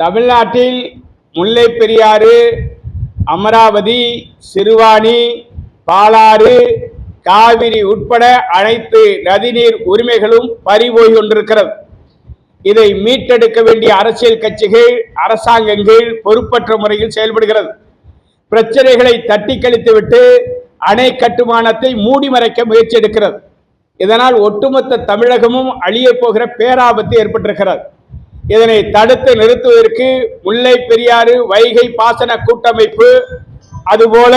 தமிழ்நாட்டில் முல்லை பெரியாறு அமராவதி சிறுவாணி பாலாறு காவிரி உட்பட அனைத்து நதிநீர் உரிமைகளும் பறிபோய் கொண்டிருக்கிறது. இதை மீட்டெடுக்க வேண்டிய அரசியல் கட்சிகள் அரசாங்கங்கள் பொறுப்பற்ற முறையில் செயல்படுகிறது. பிரச்சனைகளை தட்டி கழித்துவிட்டு அணை கட்டுமானத்தை மூடி மறைக்க முயற்சி எடுக்கிறது. இதனால் ஒட்டுமொத்த தமிழகமும் அழிய போகிற பேராபத்து ஏற்பட்டிருக்கிறது. இதனை தடுத்து நிறுத்துவதற்கு முல்லை பெரியாறு வைகை பாசன கூட்டமைப்பு அதுபோல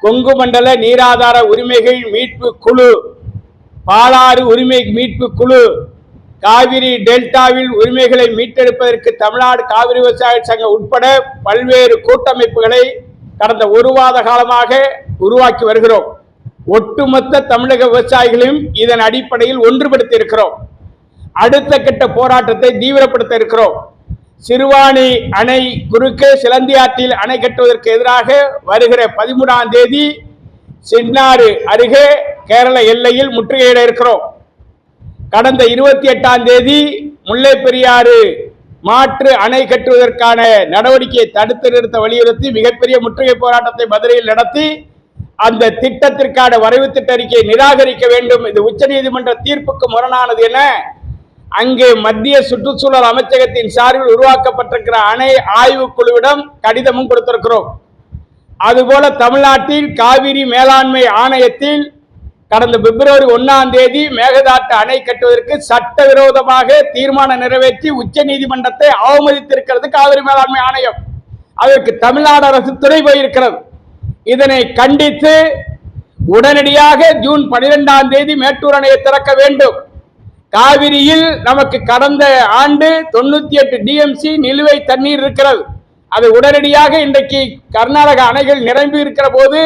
கொங்கு மண்டல நீராதார உரிமைகள் மீட்பு குழு பாலாறு உரிமை மீட்பு குழு காவிரி டெல்டாவில் உரிமைகளை மீட்டெடுப்பதற்கு தமிழ்நாடு காவிரி விவசாய சங்கம் உட்பட பல்வேறு கூட்டமைப்புகளை கடந்த ஒரு மாத காலமாக உருவாக்கி வருகிறோம். ஒட்டுமொத்த தமிழக விவசாயிகளையும் இதன் அடிப்படையில் ஒன்றுபடுத்தி இருக்கிறோம் அடுத்த கட்ட போராட்டத்தை தீவிரப்படுத்த இருக்கிறோம். சிறுவாணி அணை குறுக்கே சிலந்தியாற்றில் அணை கட்டுவதற்கு எதிராக வருகிற பதிமூணாம் தேதி சின்னாறு அருகே கேரள எல்லையில் முற்றுகையிட இருக்கிறோம். கடந்த இருபத்தி எட்டாம் தேதி முல்லை பெரியாறு மாற்று அணை கட்டுவதற்கான நடவடிக்கையை தடுத்து நிறுத்த வலியுறுத்தி மிகப்பெரிய முற்றுகை போராட்டத்தை மதுரையில் நடத்தி அந்த திட்டத்திற்கான வரைவு திட்ட அறிக்கையை நிராகரிக்க வேண்டும். இது உச்சநீதிமன்ற தீர்ப்புக்கு முரணானது என அங்கே மத்திய சுற்றுச்சூழல் அமைச்சகத்தின் சார்பில் உருவாக்கப்பட்டிருக்கிற அணை ஆய்வு குழுவிடம் கடிதமும் கொடுத்திருக்கிறோம். அதுபோல தமிழ்நாட்டில் காவிரி மேலாண்மை ஆணையத்தில் கடந்த பிப்ரவரி ஒன்னாம் தேதி மேகதாட்டு அணை கட்டுவதற்கு சட்டவிரோதமாக தீர்மானம் நிறைவேற்றி உச்ச நீதிமன்றத்தை அவமதித்திருக்கிறது காவிரி மேலாண்மை ஆணையம். அதற்கு தமிழ்நாடு அரசு துணை போயிருக்கிறது. இதனை கண்டித்து உடனடியாக ஜூன் பனிரெண்டாம் தேதி மேட்டூர் அணையை திறக்க வேண்டும். காவிரியில் நமக்கு கடந்த ஆண்டு தொண்ணூத்தி எட்டு டிஎம்சி நிலுவை தண்ணீர் இருக்கிறது. அது உடனடியாக இன்றைக்கு கர்நாடக அணைகள் நிரம்பி இருக்கிற போது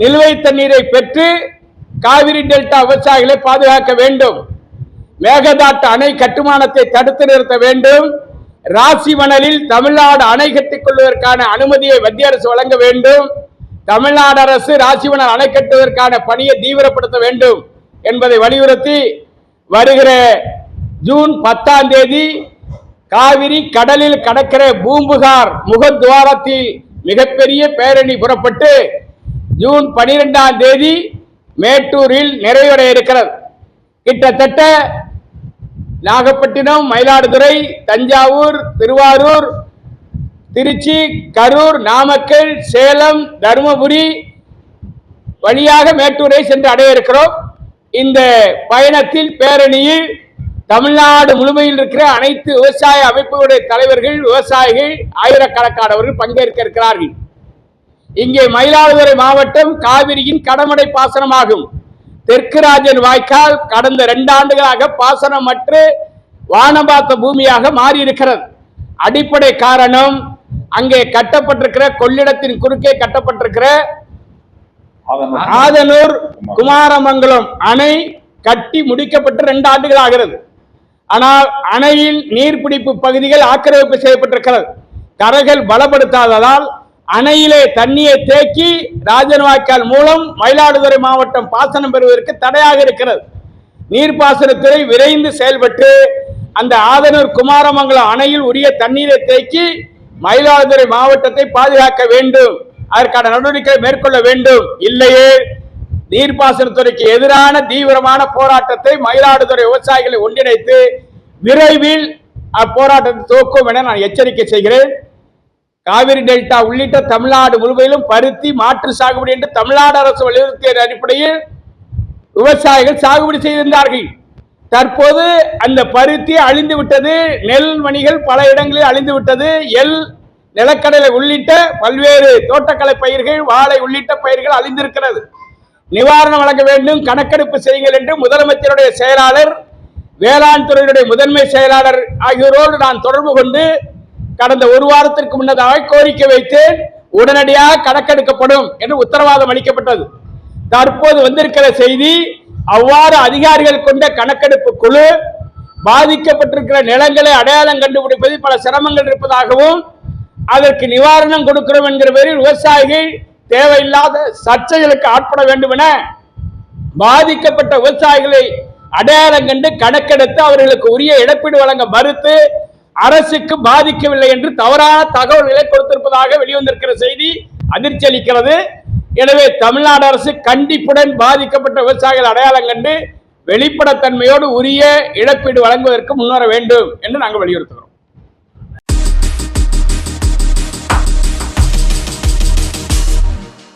நிலுவை தண்ணீரை பெற்று காவிரி டெல்டா விவசாயிகளை பாதுகாக்க வேண்டும். மேகதாட்டு அணை கட்டுமானத்தை தடுத்து நிறுத்த வேண்டும். ராசிமணலில் தமிழ்நாடு அணை கட்டிக் கொள்வதற்கான அனுமதியை மத்திய அரசு வழங்க வேண்டும். தமிழ்நாடு அரசு ராசிமணல் அணை கட்டுவதற்கான பணியை தீவிரப்படுத்த வேண்டும் என்பதை வலியுறுத்தி வருகிற ஜூன் பத்தாம் தேதி காவிரி கடலில் கடக்கிற பூம்புகார் முகத்வாரத்தில் மிகப்பெரிய பேரணி புறப்பட்டு ஜூன் பனிரெண்டாம் தேதி மேட்டூரில் நிறைவடைய இருக்கிறது. கிட்டத்தட்ட நாகப்பட்டினம் மயிலாடுதுறை தஞ்சாவூர் திருவாரூர் திருச்சி கரூர் நாமக்கல் சேலம் தருமபுரி வழியாக மேட்டூரை சென்று அடைய இருக்கிறோம் இந்த பயணத்தில் பேரணியில் தமிழ்நாடு முழுமையில் இருக்கிற அனைத்து விவசாய அமைப்புகளுடைய தலைவர்கள் விவசாயிகள் ஆயிரக்கணக்கானவர்கள் பங்கேற்க இருக்கிறார்கள். இங்கே மயிலாடுதுறை மாவட்டம் காவிரியின் கடமடை பாசனமாகும். தெற்கு ராஜன் வாய்க்கால் கடந்த ரெண்டு ஆண்டுகளாக பாசனமற்று வானம் பார்த்த பூமியாக மாறி இருக்கிறது அடிப்படை காரணம் அங்கே கட்டப்பட்டிருக்கிற கொள்ளிடத்தின் குறுக்கே கட்டப்பட்டிருக்கிற ஆதனூர். குமாரமங்கலம் அணை கட்டி முடிக்கப்பட்டு ரெண்டு ஆண்டுகள் ஆகிறது. ஆனால் அணையின் நீர்பிடிப்பு பகுதிகள் ஆக்கிரமிப்பு செய்யப்பட்டிருக்கிறது. கரைகள் பலப்படுத்தாததால் அணையிலே தண்ணியை தேக்கி ராஜன்வாய்க்கால் மூலம் மயிலாடுதுறை மாவட்டம் பாசனம் பெறுவதற்கு தடையாக இருக்கிறது. நீர்ப்பாசனத்துறை விரைந்து செயல்பட்டு அந்த ஆதனூர் குமாரமங்கலம் அணையில் உரிய தண்ணீரை தேக்கி மயிலாடுதுறை மாவட்டத்தை பாதுகாக்க வேண்டும். அதற்கான நடவடிக்கை மேற்கொள்ள வேண்டும். இல்லையே நீர்ப்பாசனத்துறைக்கு எதிரான தீவிரமான போராட்டத்தை மயிலாடுதுறை விவசாயிகளை ஒன்றிணைத்து விரைவில் அப்போராட்டத்தை துவக்கும் என நான் எச்சரிக்கை செய்கிறேன். காவிரி டெல்டா உள்ளிட்ட தமிழ்நாடு முழுவதிலும் பருத்தி மாற்று சாகுபடி என்று தமிழ்நாடு அரசு வலியுறுத்திய அடிப்படையில் விவசாயிகள் சாகுபடி செய்திருந்தார்கள். தற்போது அந்த பருத்தி அழிந்து விட்டது நெல் மணிகள் பல இடங்களில் அழிந்து விட்டது எல் நிலக்கடலை உள்ளிட்ட பல்வேறு தோட்டக்கலை பயிர்கள் வாழை உள்ளிட்ட பயிர்கள் அழிந்திருக்கிறது. நிவாரணம் வழங்க வேண்டும் கணக்கெடுப்பு செய்யுங்கள் என்று முதலமைச்சருடைய செயலாளர் வேளாண் துறையினுடைய முதன்மை செயலாளர் ஆகியோரோடு நான் தொடர்பு கொண்டு கடந்த ஒரு வாரத்திற்கு முன்னதாக கோரிக்கை வைத்தேன் உடனடியாக கணக்கெடுக்கப்படும் என்று உத்தரவாதம் அளிக்கப்பட்டது. தற்போது வந்திருக்கிற செய்தி அவ்வாறு அதிகாரிகள் கொண்ட கணக்கெடுப்பு குழு பாதிக்கப்பட்டிருக்கிற நிலங்களை அடையாளம் கண்டுபிடிப்பதில் பல சிரமங்கள் இருப்பதாகவும் அதற்கு நிவாரணம் கொடுக்கிறோம் என்கிற பேரில் விவசாயிகள் தேவையில்லாத சர்ச்சைகளுக்கு ஆட்பட வேண்டும் என பாதிக்கப்பட்ட விவசாயிகளை அடையாளம் கண்டு கணக்கெடுத்து அவர்களுக்கு உரிய இழப்பீடு வழங்க மறுத்து அரசுக்கு பாதிக்கவில்லை என்று தவறான தகவல்களை கொடுத்திருப்பதாக வெளிவந்திருக்கிற செய்தி அதிர்ச்சி அளிக்கிறது. எனவே தமிழ்நாடு அரசு கண்டிப்புடன் பாதிக்கப்பட்ட விவசாயிகள் அடையாளம் கண்டு வெளிப்படத்தன்மையோடு உரிய இழப்பீடு வழங்குவதற்கு முன்வர வேண்டும் என்று நாங்கள் வலியுறுத்துகிறோம்.